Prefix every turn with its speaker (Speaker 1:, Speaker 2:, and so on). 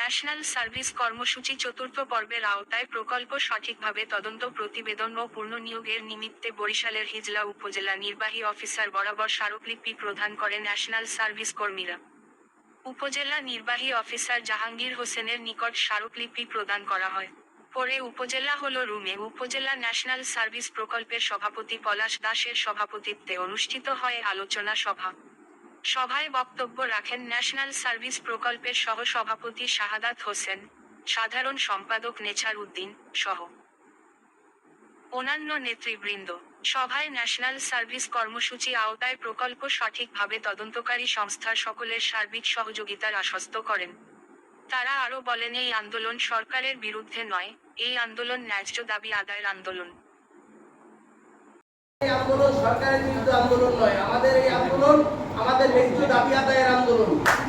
Speaker 1: National service কর্মসূচি চতুর্থ পর্বের আওতায় প্রকল্প সঠিকভাবে তদন্ত, প্রতিবেদন ও পুনর্নিয়োগের নিমিত্তে বরিশালের হিজলা উপজেলা নির্বাহী অফিসার বরাবর স্মারকলিপি প্রদান করে ন্যাশনাল সার্ভিস কর্মীরা। উপজেলা নির্বাহী অফিসার জাহাঙ্গীর হোসেনের নিকট স্মারকলিপি প্রদান করা হয়। পরে উপজেলা হল রুমে। উপজেলা ন্যাশনাল সার্ভিস প্রকল্পের সভাপতি পলাশ দাসের সভাপতিত্বে অনুষ্ঠিত হয় আলোচনা সভা। সভায় বক্তব্য রাখেন ন্যাশনাল সার্ভিস প্রকল্পের সহ সভাপতি শাহাদাত হোসেন, সাধারণ সম্পাদক নেছার উদ্দিন সহ অন্যান্য নেতৃবৃন্দ। সভায় ন্যাশনাল সার্ভিস কর্মসূচি আওতায় প্রকল্প সঠিকভাবে তদন্তকারী সংস্থার সকলের সার্বিক সহযোগিতার আশ্বস্ত করেন। তারা আরও বলেন, এই আন্দোলন সরকারের বিরুদ্ধে নয়, এই আন্দোলন ন্যায্য দাবি আদায়ের আন্দোলন।
Speaker 2: আন্দোলন সরকারের বিরুদ্ধে আন্দোলন নয়, আমাদের এই আমাদের ন্যায্য দাবি আদায়ের আন্দোলন ন্যায্য